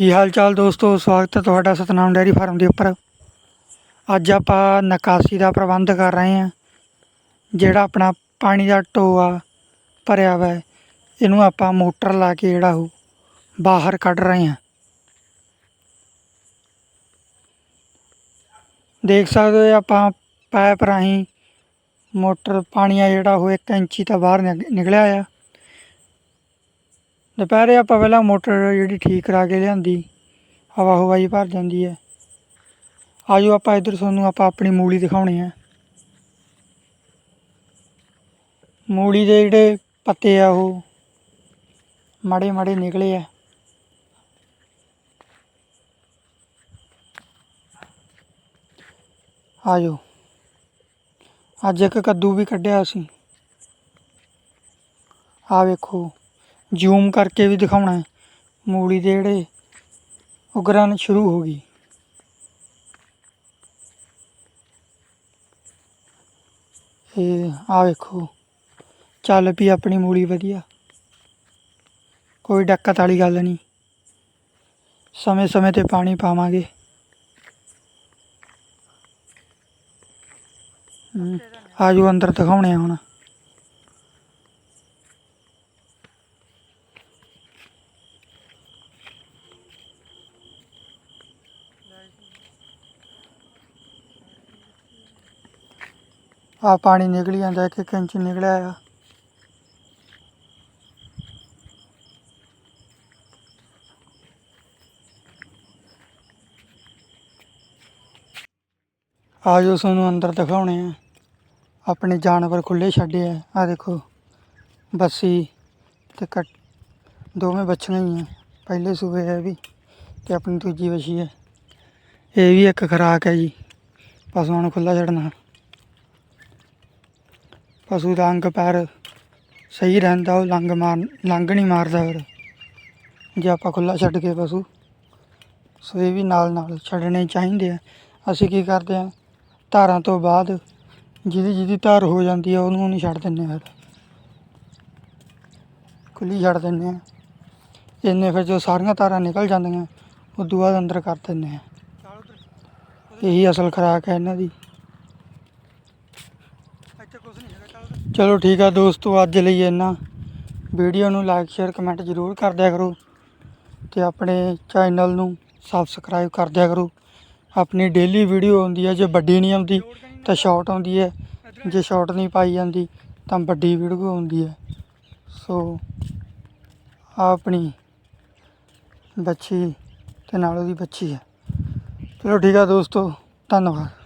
ਕੀ ਹਾਲ ਚਾਲ ਦੋਸਤੋ? ਸਵਾਗਤ ਹੈ ਤੁਹਾਡਾ ਸਤਨਾਮ ਡੈਰੀ ਫਾਰਮ ਦੇ ਉੱਪਰ। ਅੱਜ ਆਪਾਂ ਨਿਕਾਸੀ ਦਾ ਪ੍ਰਬੰਧ ਕਰ ਰਹੇ ਹਾਂ ਜਿਹੜਾ ਆਪਣਾ ਪਾਣੀ ਦਾ ਟੋਆ ਭਰਿਆ ਵਾ ਹੈ, ਇਹਨੂੰ ਆਪਾਂ ਮੋਟਰ ਲਾ ਕੇ ਜਿਹੜਾ ਉਹ ਬਾਹਰ ਕੱਢ ਰਹੇ ਹਾਂ। ਦੇਖ ਸਕਦੇ ਹੋ ਆਪਾਂ ਪਾਇਪ ਰਾਹੀਂ ਮੋਟਰ ਪਾਣੀ ਆ ਜਿਹੜਾ ਉਹ 1 ਇੰਚੀ ਤਾਂ ਬਾਹਰ ਨਿਕ- ਨਿਕਲਿਆ ਆ ਦੁਪਹਿਰੇ ਆਪਾਂ ਪਹਿਲਾਂ ਮੋਟਰ ਜਿਹੜੀ ਠੀਕ ਕਰਾ ਕੇ ਲਿਆਂਦੀ, ਹਵਾ ਹਵਾਈ ਭਰ ਜਾਂਦੀ ਹੈ। ਆਜੋ ਆਪਾਂ ਇੱਧਰ ਤੁਹਾਨੂੰ ਆਪਾਂ ਆਪਣੀ ਮੂਲੀ ਦਿਖਾਉਣੀ ਹੈ। ਮੂਲੀ ਦੇ ਜਿਹੜੇ ਪੱਤੇ ਆ ਉਹ ਮਾੜੇ ਮਾੜੇ ਨਿਕਲੇ ਆ। ਆਜੋ। ਅੱਜ ਇੱਕ ਕੱਦੂ ਵੀ ਕੱਢਿਆ ਅਸੀਂ। ਆ ਵੇਖੋ। ਜ਼ੂਮ ਕਰਕੇ ਵੀ ਦਿਖਾਉਣਾ ਹੈ। ਮੂਲੀ ਦੇ ਜਿਹੜੇ ਉਗਰਨ ਸ਼ੁਰੂ ਹੋ ਗਈ। ਇਹ ਆ ਵੇਖੋ, ਚੱਲ ਪਈ ਆਪਣੀ ਮੂਲੀ ਵਧੀਆ। ਕੋਈ ਡੱਕਤ ਵਾਲੀ ਗੱਲ ਨਹੀਂ। ਸਮੇਂ ਸਮੇਂ ਤੇ ਪਾਣੀ ਪਾਵਾਂਗੇ। ਆਜੋ ਅੰਦਰ ਦਿਖਾਉਣੇ ਆ ਹੁਣ। ਆ ਪਾਣੀ ਨਿਕਲ ਜਾਂਦਾ, ਇੱਕ ਇੱਕ ਇੰਚ ਨਿਕਲਿਆ ਆ। ਜੋ ਤੁਹਾਨੂੰ ਅੰਦਰ ਦਿਖਾਉਣੇ ਆ। ਆਪਣੇ ਜਾਨਵਰ ਖੁੱਲੇ ਛੱਡੇ ਆ। ਆ ਦੇਖੋ, ਬੱਸੀ ਤੇ ਕੱਟ, ਦੋਵੇਂ ਬੱਚੀਆਂ ਹੀ ਆ। ਪਹਿਲੇ ਸੂਬੇ ਹੈ ਵੀ ਤੇ ਆਪਣੀ ਦੂਜੀ ਬੱਛੀ ਹੈ। ਇਹ ਵੀ ਇੱਕ ਖੁਰਾਕ ਹੈ ਜੀ। ਪਸ਼ੂਆਂ ਨੂੰ ਖੁੱਲਾ ਛੱਡਣਾ। ਪਸ਼ੂ ਦਾ ਅੰਗ ਪੈਰ ਸਹੀ ਰਹਿੰਦਾ, ਉਹ ਲੰਗ ਮਾਰ ਲੰਗ ਨਹੀਂ ਮਾਰਦਾ ਫਿਰ। ਜੇ ਆਪਾਂ ਖੁੱਲਾ ਛੱਡ ਕੇ ਪਸ਼ੂ ਸੋ ਇਹ ਵੀ ਨਾਲ ਨਾਲ ਛੱਡਣੇ ਚਾਹੀਦੇ ਆ। ਅਸੀਂ ਕੀ ਕਰਦੇ ਆ? ਧਾਰਾਂ ਤੋਂ ਬਾਅਦ ਜਿਹਦੀ ਜਿਹਦੀ ਧਾਰ ਹੋ ਜਾਂਦੀ ਆ, ਉਹਨੂੰ ਨਹੀਂ ਛੱਡ ਦਿੰਦੇ ਫਿਰ। ਖੁੱਲੀ ਛੱਡ ਦਿੰਦੇ ਆ। ਇੰਨੇ ਫਿਰ ਜੋ ਸਾਰੀਆਂ ਧਾਰਾਂ ਨਿਕਲ ਜਾਂਦੀਆਂ, ਉਹ ਬਾਅਦ ਅੰਦਰ ਕਰ ਦਿੰਦੇ ਆ। ਇਹੀ ਅਸਲ ਖੁਰਾਕ ਹੈ ਇਹਨਾਂ ਦੀ। ਚਲੋ ਠੀਕ ਆ ਦੋਸਤੋ, ਅੱਜ ਲਈ ਇੰਨਾ। ਵੀਡੀਓ ਨੂੰ ਲਾਈਕ ਸ਼ੇਅਰ ਕਮੈਂਟ ਜ਼ਰੂਰ ਕਰ ਦਿਆ ਕਰੋ ਤੇ ਆਪਣੇ ਚੈਨਲ ਨੂੰ ਸਬਸਕ੍ਰਾਈਬ ਕਰ ਦਿਆ ਕਰੋ। ਆਪਣੀ ਡੇਲੀ ਵੀਡੀਓ ਆਉਂਦੀ ਹੈ ਜੇ ਵੱਡੀ ਨਹੀਂ ਆਉਂਦੀ, ਤਾਂ ਸ਼ਾਰਟ ਆਉਂਦੀ ਹੈ ਜੇ ਸ਼ਾਰਟ ਨਹੀਂ ਪਾਈ ਜਾਂਦੀ, ਤਾਂ ਵੱਡੀ ਵੀਡੀਓ ਆਉਂਦੀ ਹੈ ਸੋ ਆਪਣੀ ਬੱਚੀ ਤੇ ਨਾਲ ਉਹਦੀ ਬੱਚੀ ਹੈ ਚਲੋ ਠੀਕ ਆ ਦੋਸਤੋ, ਧੰਨਵਾਦ।